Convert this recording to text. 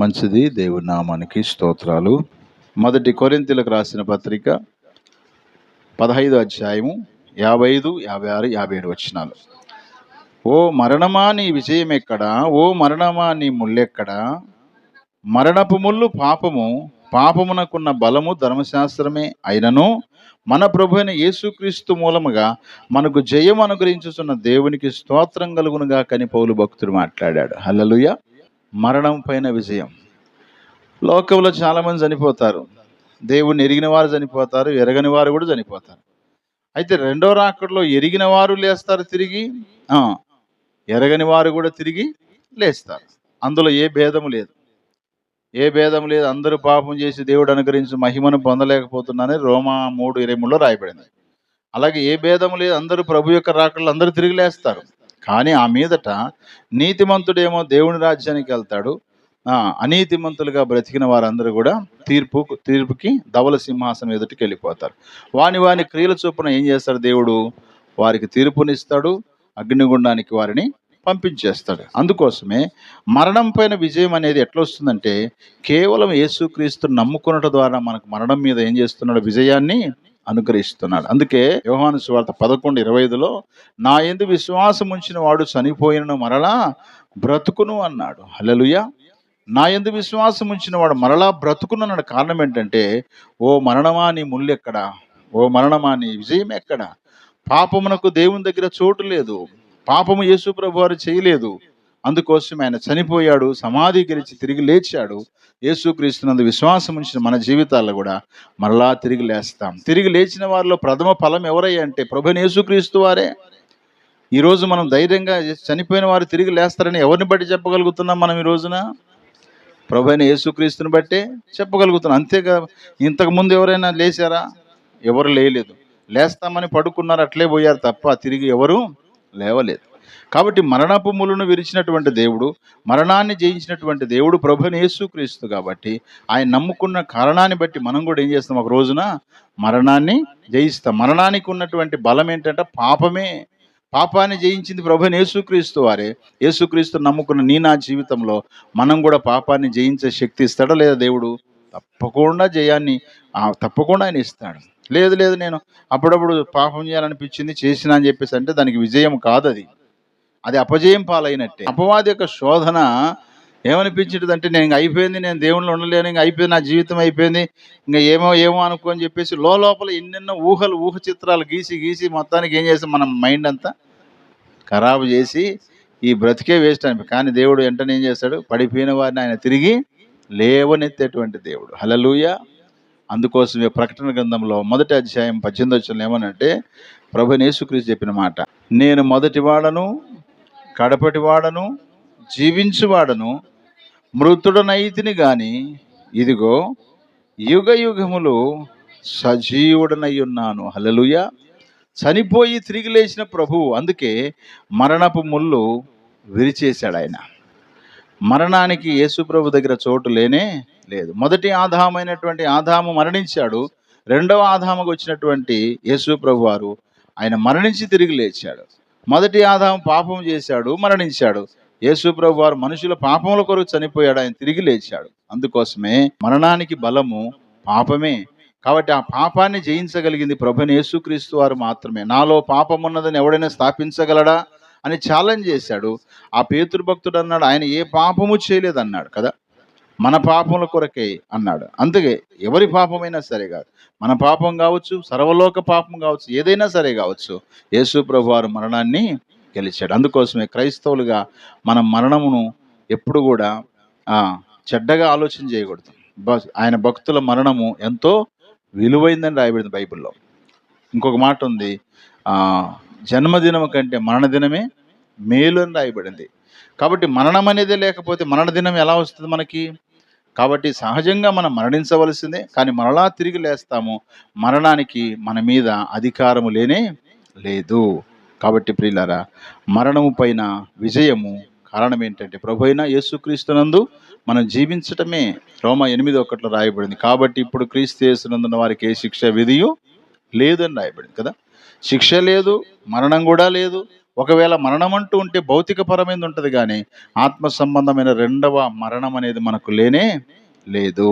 మంచిది. దేవుని నామానికి స్తోత్రాలు. మొదటి కొరింతలకు రాసిన పత్రిక పదహైదు అధ్యాయము యాభై ఐదు యాభై ఆరు యాభై ఏడు వచ్చినాలు ఓ మరణమా నీ విజయం ఎక్కడా? ఓ మరణమా నీ ముళ్ళెక్కడా మరణపు ముళ్ళు పాపము పాపమునకున్న బలము ధర్మశాస్త్రమే అయినను మన ప్రభు అయిన యేసుక్రీస్తు మూలముగా మనకు జయం అనుగ్రహించుతున్న దేవునికి స్తోత్రం కలుగునుగా కని పౌలు భక్తుడు మాట్లాడాడు. హల్లలుయ. మరణం పైన విజయం. లోకంలో చాలామంది చనిపోతారు. దేవుణ్ణి ఎరిగిన వారు చనిపోతారు ఎరగని వారు కూడా చనిపోతారు. అయితే రెండో రాకడలో ఎరిగిన వారు లేస్తారు తిరిగి ఎరగని వారు కూడా తిరిగి లేస్తారు. అందులో ఏ భేదము లేదు. ఏ భేదం లేదు. అందరూ పాపం చేసి దేవుడు అనుగ్రహించి మహిమను పొందలేకపోతున్నానని రోమా మూడు ఇరవై మూడులో రాయబడింది. అలాగే ఏ భేదం లేదు. అందరూ ప్రభు యొక్క రాకడలు అందరూ తిరిగి లేస్తారు. కానీ ఆ మీదట నీతిమంతుడేమో దేవుని రాజ్యానికి వెళ్తాడు. అనీతిమంతులుగా బ్రతికిన వారందరూ కూడా తీర్పు తీర్పుకి ధవల సింహాసనం ఎదుటికి వెళ్ళిపోతారు. వాని వాని క్రియల చొప్పున ఏం చేస్తాడు దేవుడు? వారికి తీర్పునిస్తాడు అగ్నిగుండానికి వారిని పంపించేస్తాడు. అందుకోసమే మరణం పైన విజయం అనేది ఎట్లా వస్తుందంటే కేవలం యేసుక్రీస్తు నమ్ముకున్నట ద్వారా మనకు మరణం మీద ఏం చేస్తున్నాడు విజయాన్ని అనుగ్రహిస్తున్నాడు. అందుకే యోహాను సువార్త పదకొండు ఇరవై ఐదులో నా ఎందు విశ్వాసం ఉంచిన వాడు చనిపోయినను మరలా బ్రతుకును అన్నాడు. హలలుయ నా ఎందు విశ్వాసం ఉంచిన వాడు మరలా బ్రతుకును అన్నాడు. కారణం ఏంటంటే ఓ మరణమా నీ ముళ్ళు ఎక్కడ? ఓ మరణమా నీ విజయం ఎక్కడ? పాపమునకు దేవుని దగ్గర చోటు లేదు. పాపము యేసు ప్రభు వారు చేయలేదు. అందుకోసం ఆయన చనిపోయాడు సమాధి గెలిచి తిరిగి లేచాడు. యేసుక్రీస్తునందు విశ్వాసం ఉంచిన మన జీవితాల్లో కూడా మరలా తిరిగి లేస్తాం. తిరిగి లేచిన వారిలో ప్రథమ ఫలం ఎవరయ్యా అంటే ప్రభుని యేసుక్రీస్తు వారే. ఈరోజు మనం ధైర్యంగా చనిపోయిన వారు తిరిగి లేస్తారని ఎవరిని బట్టి చెప్పగలుగుతున్నాం మనం ఈ రోజున? ప్రభు అయిన యేసుక్రీస్తుని బట్టే చెప్పగలుగుతున్నాం. అంతేగా ఇంతకుముందు ఎవరైనా లేచారా? ఎవరు లేయలేదు లేస్తామని పడుకున్నారు అట్లే పోయారు తప్ప తిరిగి ఎవరు లేవలేదు. కాబట్టి మరణపు ములను విరిచినటువంటి దేవుడు మరణాన్ని జయించినటువంటి దేవుడు ప్రభుని యేసుక్రీస్తు కాబట్టి ఆయన నమ్ముకున్న కారణాన్ని బట్టి మనం కూడా ఏం చేస్తాం ఒక రోజున మరణాన్ని జయిస్తాం. మరణానికి ఉన్నటువంటి బలం ఏంటంటే పాపమే. పాపాన్ని జయించింది ప్రభు యేసుక్రీస్తు వారే. యేసుక్రీస్తు నమ్ముకున్న నీ నా జీవితంలో మనం కూడా పాపాన్ని జయించే శక్తి ఇస్తాడా లేదా దేవుడు? తప్పకుండా జయాన్ని తప్పకుండా ఆయన ఇస్తాడు. లేదు లేదు నేను అప్పుడప్పుడు పాపం చేయాలనిపించింది చేసిన అని చెప్పేసి అంటే దానికి విజయం కాదు అది అది అపజయం పాలైనట్టే అపవాది యొక్క శోధన ఏమనిపించింది అంటే నేను ఇంకా అయిపోయింది నేను దేవుళ్ళు ఉండలేను ఇంకా అయిపోయింది నా జీవితం అయిపోయింది ఇంకా ఏమో ఏమో అనుకో అని చెప్పేసి లోపల ఎన్నెన్నో ఊహలు ఊహ చిత్రాలు గీసి గీసి మొత్తానికి ఏం చేస్తాం మన మైండ్ అంతా ఖరాబు చేసి ఈ బ్రతికే వేస్ట్ అని కానీ దేవుడు వెంటనే ఏం చేస్తాడు? పడిపోయిన వారిని ఆయన తిరిగి లేవనెత్తేటువంటి దేవుడు. హలలుయ అందుకోసమే ప్రకటన గ్రంథంలో మొదటి అధ్యాయం పద్దెనిమిది వచ్చిన ఏమనంటే ప్రభు నేసుక్రీస్తు చెప్పిన మాట నేను మొదటి వాడను కడపటి వాడను జీవించువాడను మృతుడనైతిని గాని ఇదిగో యుగ యుగములు సజీవుడనై ఉన్నాను చనిపోయి తిరిగి లేచిన ప్రభువు అందుకే మరణపు ముళ్ళు విరిచేశాడు ఆయన. మరణానికి యేసుప్రభు దగ్గర చోటు లేనే లేదు. మొదటి ఆధామైనటువంటి ఆధాము మరణించాడు. రెండవ ఆధామకు వచ్చినటువంటి యేసుప్రభు వారు ఆయన మరణించి తిరిగి లేచాడు. మొదటి ఆదాము పాపం చేశాడు మరణించాడు. యేసు ప్రభు వారు మనుషుల పాపముల కొరకు చనిపోయాడు ఆయన తిరిగి లేచాడు. అందుకోసమే మరణానికి బలము పాపమే. కాబట్టి ఆ పాపాన్ని జయించగలిగింది ప్రభుని యేసుక్రీస్తు వారు మాత్రమే. నాలో పాపం ఉన్నదని ఎవడైనా స్థాపించగలడా అని ఛాలెంజ్ చేశాడు. ఆ పేతురు భక్తుడు అన్నాడు ఆయన ఏ పాపము చేయలేదన్నాడు కదా. మన పాపముల కొరకే అన్నాడు. అందుకే ఎవరి పాపమైనా సరే కాదు మన పాపం కావచ్చు సర్వలోక పాపం కావచ్చు ఏదైనా సరే కావచ్చు యేసు ప్రభు వారు మరణాన్ని గెలిచాడు. అందుకోసమే క్రైస్తవులుగా మనం మరణమును ఎప్పుడు కూడా చెడ్డగా ఆలోచన చేయకూడదు. ఆయన భక్తుల మరణము ఎంతో విలువైందని రాయబడింది బైబిల్లో. ఇంకొక మాట ఉంది జన్మదినం కంటే మరణదినమే మేలు అని రాయబడింది. కాబట్టి మరణం అనేది లేకపోతే మరణదినం ఎలా వస్తుంది మనకి? కాబట్టి సహజంగా మనం మరణించవలసిందే కానీ మరలా తిరిగి లేస్తాము. మరణానికి మన మీద అధికారము లేనే లేదు. కాబట్టి ప్రియులారా మరణము పైన విజయము కారణం ఏంటంటే ప్రభు అయిన యేసుక్రీస్తునందు మనం జీవించటమే రోమ ఎనిమిది ఒకటిలో రాయబడింది. కాబట్టి ఇప్పుడు క్రీస్తు యేసునందున్న వారికి ఏ శిక్ష విధియు లేదని రాయబడింది కదా. శిక్ష లేదు మరణం కూడా లేదు ఒకవేళ మరణం అంటూ ఉంటే భౌతికపరమైనది ఉంటుంది కానీ ఆత్మ సంబంధమైన రెండవ మరణం అనేది మనకు లేనే లేదు.